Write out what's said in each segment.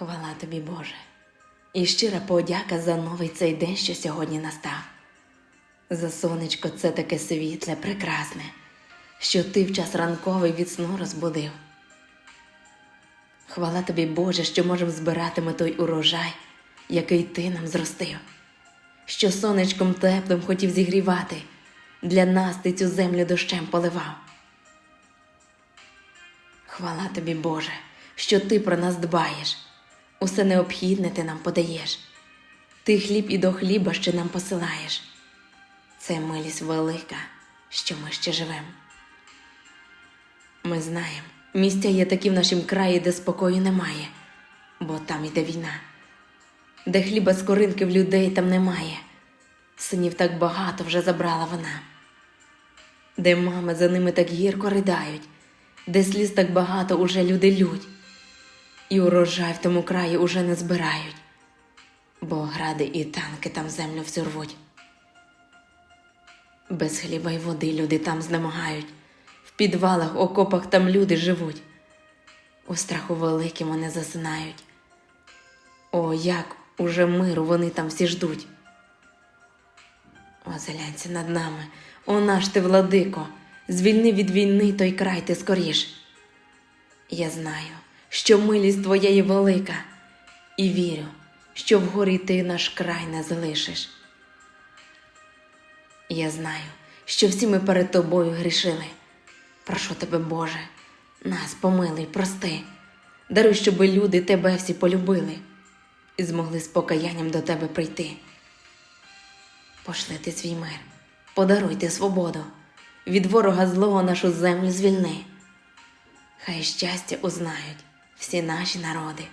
Хвала тобі, Боже, і щира подяка за новий цей день, що сьогодні настав. За сонечко це таке світле, прекрасне, що ти в час ранковий від сну розбудив. Хвала тобі, Боже, що можемо збирати ми той урожай, який ти нам зростив, що сонечком теплим хотів зігрівати, для нас ти цю землю дощем поливав. Хвала тобі, Боже, що ти про нас дбаєш, усе необхідне ти нам подаєш. Ти хліб і до хліба ще нам посилаєш. Це милість велика, що ми ще живем. Ми знаємо, місця є такі в нашім краї, де спокою немає, бо там іде війна, де хліба з коринки в людей там немає. Синів так багато вже забрала вона, де мами за ними так гірко riдають, де сліз так багато уже люди лють, і урожай в тому краї уже не збирають, бо гради і танки там землю всю рвуть. Без хліба й води люди там знемагають, в підвалах, окопах там люди живуть. У страху великим вони засинають. О, як уже миру вони там всі ждуть. О, зглянься над нами, о наш ти, владико, звільни від війни той край ти скоріш. Я знаю, що милість твоя є велика, і вірю, що вгорі ти наш край не залишиш. Я знаю, що всі ми перед тобою грішили. Прошу тебе, Боже, нас помилуй, прости, даруй, щоби люди тебе всі полюбили і змогли з покаянням до тебе прийти. Пошли ти свій мир, подаруй ти свободу, від ворога злого нашу землю звільни. Хай щастя узнають всі наші народи,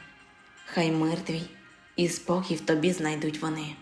хай мир твій і спокій в тобі знайдуть вони.